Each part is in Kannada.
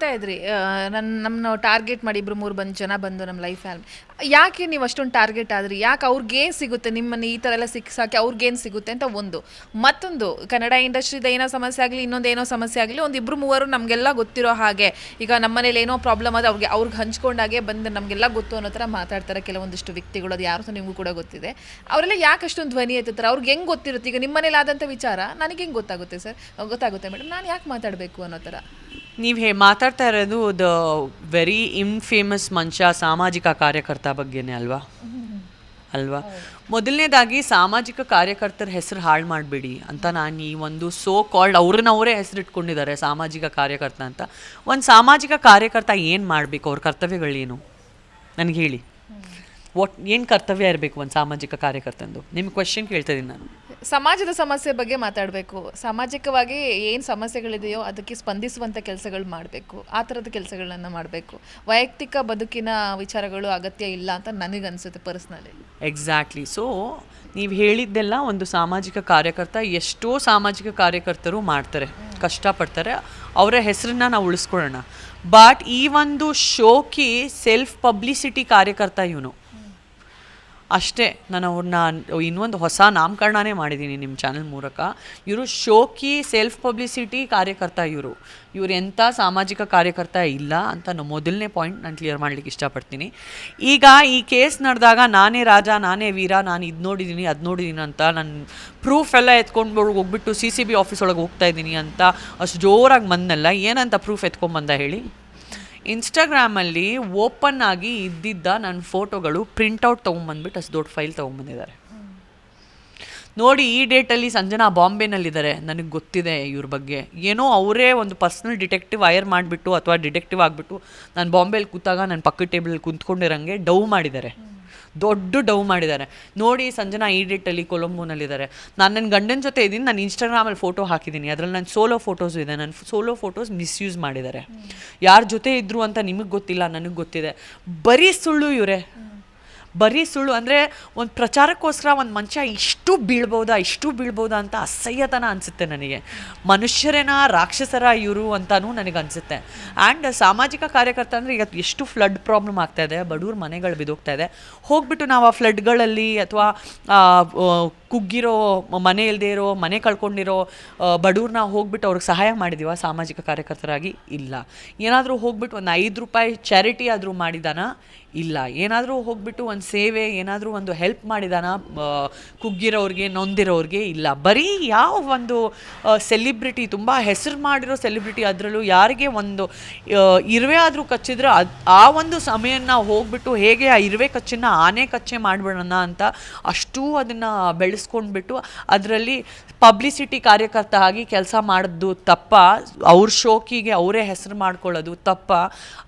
ಹೇಳ್ತಾ ಇದ್ರಿ ನನ್ನ ನಮ್ಮನ್ನ ಟಾರ್ಗೆಟ್ ಮಾಡಿ ಇಬ್ರು ಮೂರು ಬಂದು ಜನ ಬಂದು ನಮ್ಮ ಲೈಫ್ ಯಾಕೆ ನೀವು ಅಷ್ಟೊಂದು ಟಾರ್ಗೆಟ್ ಆದ್ರಿ? ಯಾಕೆ ಅವ್ರಿಗೇನು ಸಿಗುತ್ತೆ? ನಿಮ್ಮನ್ನು ಈ ಥರ ಎಲ್ಲ ಸಿಕ್ಸಾಕಿ ಅವ್ರಿಗೇನು ಸಿಗುತ್ತೆ ಅಂತ ಒಂದು. ಮತ್ತೊಂದು, ಕನ್ನಡ ಇಂಡಸ್ಟ್ರಿದ ಏನೋ ಸಮಸ್ಯೆ ಆಗಲಿ, ಇನ್ನೊಂದು ಏನೋ ಸಮಸ್ಯೆ ಆಗಲಿ, ಒಂದು ಇಬ್ಬರು ಮೂವರು ನಮಗೆಲ್ಲ ಗೊತ್ತಿರೋ ಹಾಗೆ, ಈಗ ನಮ್ಮ ಮನೇಲಿ ಏನೋ ಪ್ರಾಬ್ಲಮ್ ಆದ ಅವ್ರಿಗೆ ಅವ್ರಿಗೆ ಹಂಚ್ಕೊಂಡಾಗೆ ಬಂದು ನಮಗೆಲ್ಲ ಗೊತ್ತು ಅನ್ನೋ ಥರ ಮಾತಾಡ್ತಾರೆ ಕೆಲವೊಂದಿಷ್ಟು ವ್ಯಕ್ತಿಗಳು, ಅದು ಯಾರು ಸಹ ನಿಮಗೂ ಕೂಡ ಗೊತ್ತಿದೆ. ಅವರೆಲ್ಲ ಯಾಕೆ ಅಷ್ಟೊಂದು ಧ್ವನಿ ಎತ್ತಾರೆ ಅವ್ರಿಗೆ ಹೆಂಗೆ ಗೊತ್ತಿರುತ್ತೆ? ಈಗ ನಿಮ್ಮನೇಲಿ ಆದಂಥ ವಿಚಾರ, ನನಗೆ ಹೆಂಗೆ ಗೊತ್ತಾಗುತ್ತೆ ಸರ್? ಗೊತ್ತಾಗುತ್ತೆ ಮೇಡಮ್ ನಾನು ಯಾಕೆ ಮಾತಾಡಬೇಕು ಅನ್ನೋ ಥರ ನೀವು ಹೇ ಮಾತಾಡ್ತಾ ಇರೋದು ದ ವೆರಿ ಇನ್ಫೇಮಸ್ ಮನುಷ್ಯ ಸಾಮಾಜಿಕ ಕಾರ್ಯಕರ್ತ ಬಗ್ಗೆನೇ ಅಲ್ವಾ? ಅಲ್ವಾ? ಮೊದಲನೇದಾಗಿ ಸಾಮಾಜಿಕ ಕಾರ್ಯಕರ್ತರ ಹೆಸರು ಹಾಳು ಮಾಡಬೇಡಿ ಅಂತ ನಾನು ಈ ಒಂದು ಸೋ ಕಾಲ್ಡ್ ಅವ್ರನ್ನ ಅವರೇ ಹೆಸರು ಇಟ್ಕೊಂಡಿದ್ದಾರೆ ಸಾಮಾಜಿಕ ಕಾರ್ಯಕರ್ತ ಅಂತ. ಒಂದು ಸಾಮಾಜಿಕ ಕಾರ್ಯಕರ್ತ ಏನು ಮಾಡಬೇಕು? ಅವ್ರ ಕರ್ತವ್ಯಗಳೇನು? ನನಗೆ ಹೇಳಿ. ಒಟ್ ಏನು ಕರ್ತವ್ಯ ಇರಬೇಕು ಒಂದು ಸಾಮಾಜಿಕ ಕಾರ್ಯಕರ್ತಂದು? ನಿಮ್ಗೆ ಕ್ವೆಶನ್ ಕೇಳ್ತಾ ಇದ್ದೀನಿ ನಾನು. ಸಮಾಜದ ಸಮಸ್ಯೆ ಬಗ್ಗೆ ಮಾತಾಡಬೇಕು. ಸಾಮಾಜಿಕವಾಗಿ ಏನು ಸಮಸ್ಯೆಗಳಿದೆಯೋ ಅದಕ್ಕೆ ಸ್ಪಂದಿಸುವಂಥ ಕೆಲಸಗಳು ಮಾಡಬೇಕು. ಆ ಥರದ ಕೆಲಸಗಳನ್ನು ಮಾಡಬೇಕು. ವೈಯಕ್ತಿಕ ಬದುಕಿನ ವಿಚಾರಗಳು ಅಗತ್ಯ ಇಲ್ಲ ಅಂತ ನನಗನ್ಸುತ್ತೆ ಪರ್ಸ್ನಲಿ. ಎಕ್ಸಾಕ್ಟ್ಲಿ ಸೊ ನೀವು ಹೇಳಿದ್ದೆಲ್ಲ ಒಂದು ಸಾಮಾಜಿಕ ಕಾರ್ಯಕರ್ತ ಎಷ್ಟೋ ಸಾಮಾಜಿಕ ಕಾರ್ಯಕರ್ತರು ಮಾಡ್ತಾರೆ. ಕಷ್ಟಪಡ್ತಾರೆ. ಅವರ ಹೆಸರನ್ನ ನಾವು ಉಳಿಸ್ಕೊಳ್ಳೋಣ. ಬಟ್ ಈ ಒಂದು ಶೋಕಿ ಸೆಲ್ಫ್ ಪಬ್ಲಿಸಿಟಿ ಕಾರ್ಯಕರ್ತ ಇವನು. ಅಷ್ಟೇ ನಾನು ಅವ್ರನ್ನ ಇನ್ನೊಂದು ಹೊಸ ನಾಮಕರಣನೇ ಮಾಡಿದ್ದೀನಿ ನಿಮ್ಮ ಚಾನಲ್ ಮೂಲಕ. ಇವರು ಶೋಕಿ ಸೆಲ್ಫ್ ಪಬ್ಲಿಸಿಟಿ ಕಾರ್ಯಕರ್ತ ಇವರು. ಇವರು ಎಂಥ ಸಾಮಾಜಿಕ ಕಾರ್ಯಕರ್ತ ಇಲ್ಲ ಅಂತ ನಾನು ಮೊದಲನೇ ಪಾಯಿಂಟ್ ನಾನು ಕ್ಲಿಯರ್ ಮಾಡ್ಲಿಕ್ಕೆ ಇಷ್ಟಪಡ್ತೀನಿ. ಈಗ ಈ ಕೇಸ್ ನಡೆದಾಗ ನಾನೇ ರಾಜ, ನಾನೇ ವೀರ, ನಾನು ಇದು ನೋಡಿದ್ದೀನಿ ಅದು ನೋಡಿದ್ದೀನಿ ಅಂತ ನಾನು ಪ್ರೂಫ್ ಎಲ್ಲ ಎತ್ಕೊಂಡು ಹೋಗ್ಬಿಟ್ಟು ಸಿ ಸಿ ಬಿ ಆಫೀಸ್ ಒಳಗೆ ಹೋಗ್ತಾ ಇದ್ದೀನಿ ಅಂತ ಅಷ್ಟು ಜೋರಾಗಿ ಬಂದಲ್ಲ ಏನಂತ ಪ್ರೂಫ್ ಎತ್ಕೊಂಡ್ಬಂದ ಹೇಳಿ? ಇನ್ಸ್ಟಾಗ್ರಾಮಲ್ಲಿ ಓಪನ್ ಆಗಿ ಇದ್ದಿದ್ದ ನನ್ನ ಫೋಟೋಗಳು ಪ್ರಿಂಟೌಟ್ ತೊಗೊಂಬಂದ್ಬಿಟ್ಟು ಅಷ್ಟು ದೊಡ್ಡ ಫೈಲ್ ತೊಗೊಂಬಂದಿದ್ದಾರೆ. ನೋಡಿ, ಈ ಡೇಟಲ್ಲಿ ಸಂಜನಾ ಬಾಂಬೆನಲ್ಲಿದ್ದಾರೆ. ನನಗೆ ಗೊತ್ತಿದೆ ಇವ್ರ ಬಗ್ಗೆ. ಏನೋ ಅವರೇ ಒಂದು ಪರ್ಸ್ನಲ್ ಡಿಟೆಕ್ಟಿವ್ ಹೈರ್ ಮಾಡಿಬಿಟ್ಟು ಅಥವಾ ಡಿಟೆಕ್ಟಿವ್ ಆಗಿಬಿಟ್ಟು ನಾನು ಬಾಂಬೆಲಿ ಕೂತಾಗ ನನ್ನ ಪಕ್ಕದ ಟೇಬಲ್ ಕುಂತ್ಕೊಂಡಿರೋಂಗೆ ಡವ್ ಮಾಡಿದ್ದಾರೆ. ದೊಡ್ಡ ಡೌ ಮಾಡಿದ್ದಾರೆ. ನೋಡಿ ಸಂಜನಾ ಈಡಿಟ್ಟಲ್ಲಿ ಕೊಲಂಬೋನಲ್ಲಿದ್ದಾರೆ. ನಾನು ನನ್ನ ಗಂಡನ ಜೊತೆ ಇದ್ದೀನಿ ನಾನು ಇನ್ಸ್ಟಾಗ್ರಾಮಲ್ಲಿ ಫೋಟೋ ಹಾಕಿದ್ದೀನಿ. ಅದರಲ್ಲಿ ನನ್ನ ಸೋಲೋ ಫೋಟೋಸ್ ಇದೆ. ನನ್ನ ಸೋಲೋ ಫೋಟೋಸ್ ಮಿಸ್ಯೂಸ್ ಮಾಡಿದ್ದಾರೆ. ಯಾರ ಜೊತೆ ಇದ್ರು ಅಂತ ನಿಮಗೆ ಗೊತ್ತಿಲ್ಲ ನನಗೆ ಗೊತ್ತಿದೆ. ಬರೀ ಸುಳ್ಳು ಇವರೇ. ಬರೀ ಸುಳ್ಳು ಅಂದರೆ ಒಂದು ಪ್ರಚಾರಕ್ಕೋಸ್ಕರ ಒಂದು ಮನುಷ್ಯ ಇಷ್ಟು ಬೀಳ್ಬೋದಾ ಇಷ್ಟು ಬೀಳ್ಬೋದಾ ಅಂತ ಅಸಹ್ಯತನ ಅನಿಸುತ್ತೆ ನನಗೆ. ಮನುಷ್ಯರೇನ ರಾಕ್ಷಸರ ಇವರು ಅಂತಲೂ ನನಗೆ ಅನಿಸುತ್ತೆ. ಆ್ಯಂಡ್ ಸಾಮಾಜಿಕ ಕಾರ್ಯಕರ್ತ ಅಂದರೆ ಈಗ ಎಷ್ಟು ಫ್ಲಡ್ ಪ್ರಾಬ್ಲಮ್ ಆಗ್ತಾ ಇದೆ, ಬಡವ್ರ ಮನೆಗಳು ಬಿದೋಗ್ತಾ ಇದೆ. ಹೋಗ್ಬಿಟ್ಟು ನಾವು ಆ ಫ್ಲಡ್ಗಳಲ್ಲಿ ಅಥವಾ ಕುಗ್ಗಿರೋ, ಮನೆ ಇಲ್ಲದೆ ಇರೋ, ಮನೆ ಕಳ್ಕೊಂಡಿರೋ ಬಡವ್ರನ್ನ ಹೋಗ್ಬಿಟ್ಟು ಅವ್ರಿಗೆ ಸಹಾಯ ಮಾಡಿದೀವ ಸಾಮಾಜಿಕ ಕಾರ್ಯಕರ್ತರಾಗಿ? ಇಲ್ಲ. ಏನಾದರೂ ಹೋಗ್ಬಿಟ್ಟು ಒಂದು ಐದು ರೂಪಾಯಿ ಚಾರಿಟಿ ಆದರೂ ಮಾಡಿದಾನ? ಇಲ್ಲ. ಏನಾದರೂ ಹೋಗ್ಬಿಟ್ಟು ಒಂದು ಸೇವೆ, ಏನಾದರೂ ಒಂದು ಹೆಲ್ಪ್ ಮಾಡಿದಾನ ಕುಗ್ಗಿರೋರಿಗೆ, ನೊಂದಿರೋರಿಗೆ ಇಲ್ಲ. ಬರೀ ಯಾವ ಒಂದು ಸೆಲಿಬ್ರಿಟಿ ತುಂಬ ಹೆಸರು ಮಾಡಿರೋ ಸೆಲಿಬ್ರಿಟಿ ಅದರಲ್ಲೂ ಯಾರಿಗೆ ಒಂದು ಇರುವೆ ಆದರೂ ಕಚ್ಚಿದ್ರೆ ಅದು, ಆ ಒಂದು ಸಮಯನ ಹೋಗ್ಬಿಟ್ಟು ಹೇಗೆ ಆ ಇರುವೆ ಕಚ್ಚಿನ ಆನೆ ಕಚ್ಚೆ ಮಾಡಿಬಿಡೋಣ ಅಂತ ಅಷ್ಟೂ ಅದನ್ನು ಬೆಳೆಸ್ಕೊಂಡ್ಬಿಟ್ಟು ಅದರಲ್ಲಿ ಪಬ್ಲಿಸಿಟಿ ಕಾರ್ಯಕರ್ತ ಆಗಿ ಕೆಲಸ ಮಾಡಿದ್ದು ತಪ್ಪ. ಅವ್ರ ಶೋಕಿಗೆ ಅವರೇ ಹೆಸರು ಮಾಡ್ಕೊಳ್ಳೋದು ತಪ್ಪ.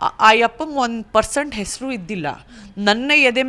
ಆ- ಯಪ್ಪ ಒಂದು ಪರ್ಸೆಂಟ್ ಹೆಸರು ಇದ್ದಿಲ್ಲ. ನನ್ನ ಎದೆ